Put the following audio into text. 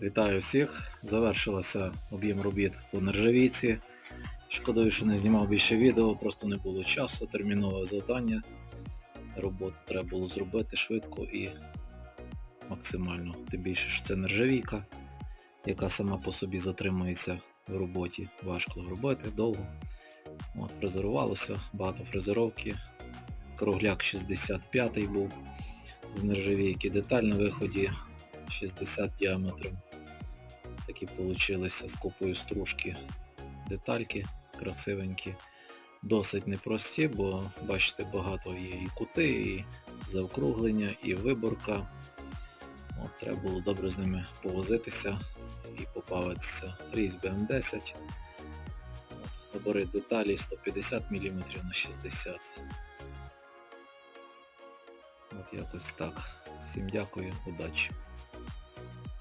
Вітаю всіх! Завершилося об'єм робіт по нержавійці. Шкодую, що не знімав більше відео, просто не було часу, термінове завдання. Роботу треба було зробити швидко і максимально. Тим більше, що це нержавійка, яка сама по собі затримується в роботі. Важко робити, довго. От, фрезерувалося, багато фрезеровки. Кругляк 65 був з нержавійки, деталь на виході 60 діаметром. Такі получилися з купою стружки детальки красивенькі. Досить непрості, бо бачите, багато є і кути, і заокруглення, і виборка. От, треба було добре з ними повозитися і побавитися. Різьби М10. От, Габарит деталі 150 мм на 60 От якось так. Всім дякую, удачі.